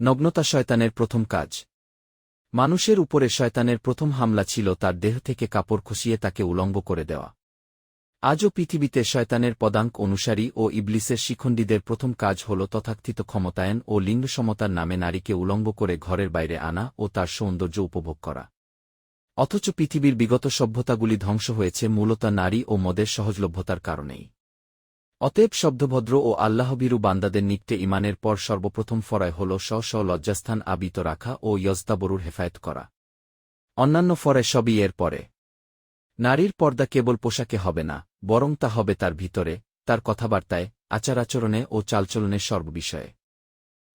নগ্নতা শয়তানের প্রথম কাজ। মানুষের উপরে শয়তানের প্রথম হামলা ছিল তার দেহ থেকে কাপড় খসিয়ে তাকে উলঙ্গ করে দেওয়া। আজও পৃথিবীতে শয়তানের পদাঙ্ক অনুসারী ও ইবলিসের শিখণ্ডীদের প্রথম কাজ হল তথাকথিত ক্ষমতায়ন ও লিঙ্গ সমতার নামে নারীকে উলঙ্গ করে ঘরের বাইরে আনা ও তার সৌন্দর্য উপভোগ করা। অথচ পৃথিবীর বিগত সভ্যতাগুলি ধ্বংস হয়েছে মূলত নারী ও মদের সহজলভ্যতার কারণেই। অতএব শব্দভদ্র ও আল্লাহবিরু বান্দাদের নিকটে ইমানের পর সর্বপ্রথম ফরায় হল স্ব স্ব লজ্জাস্থান, আবিত রাখা ও ইয়জদাবরুর হেফায়ত করা। অন্যান্য ফরে সবই এর পরে। নারীর পর্দা কেবল পোশাকে হবে না, বরং তা হবে তার ভিতরে, তার কথাবার্তায় আচার আচরণে ও চালচলনের সর্ববিষয়ে।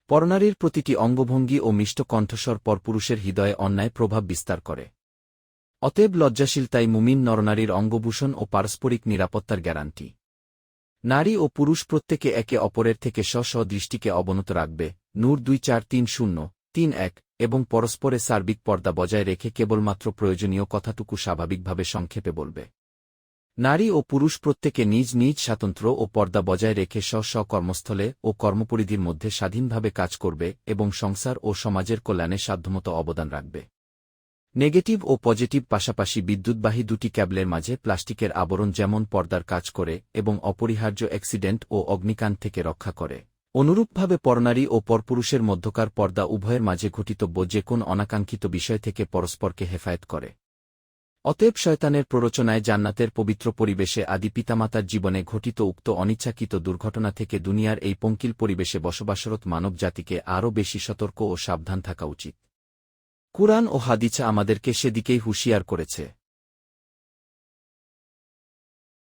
পরনারীর প্রতিটি অঙ্গভঙ্গি ও মিষ্ট কণ্ঠস্বর পরপুরুষের হৃদয়ে অন্যায় প্রভাব বিস্তার করে। অতএব লজ্জাশীল তাই মুমিন নরনারীর অঙ্গভূষণ ও পারস্পরিক নিরাপত্তার গ্যারান্টি। নারী ও পুরুষ প্রত্যেকে একে অপরের থেকে স্ব স্ব দৃষ্টিকে অবনত রাখবে। নূর দুই চার তিন শূন্য, তিন এক, এবং পরস্পরে সার্বিক পর্দা বজায় রেখে কেবলমাত্র প্রয়োজনীয় কথাটুকু স্বাভাবিকভাবে সংক্ষেপে বলবে। নারী ও পুরুষ প্রত্যেকে নিজ নিজ স্বাতন্ত্র ও পর্দা বজায় রেখে স্ব স্ব কর্মস্থলে ও কর্মপরিধির মধ্যে স্বাধীনভাবে কাজ করবে এবং সংসার ও সমাজের কল্যাণে সাধ্যমতো অবদান রাখবে। নেগেটিভ ও পজিটিভ পাশাপাশি বিদ্যুৎবাহী দুটি ক্যাবলের মাঝে প্লাস্টিকের আবরণ যেমন পর্দার কাজ করে এবং অপরিহার্য অ্যাক্সিডেন্ট ও অগ্নিকাণ্ড থেকে রক্ষা করে। অনুরূপভাবে পরনারী ও পরপুরুষের মধ্যকার পর্দা উভয়ের মাঝে ঘটিতব্য যে কোন অনাকাঙ্ক্ষিত বিষয় থেকে পরস্পরকে হেফায়েত করে। অতএব শয়তানের প্ররোচনায় জান্নাতের পবিত্র পরিবেশে আদি পিতামাতার জীবনে ঘটিত উক্ত অনিচ্ছাকৃত দুর্ঘটনা থেকে দুনিয়ার এই পঙ্কিল পরিবেশে বসবাসরত মানব জাতিকে আরও বেশি সতর্ক ও সাবধান থাকা উচিত। কুরআন ও হাদিছা আমাদেরকে সেদিকেই হুঁশিয়ার করেছে।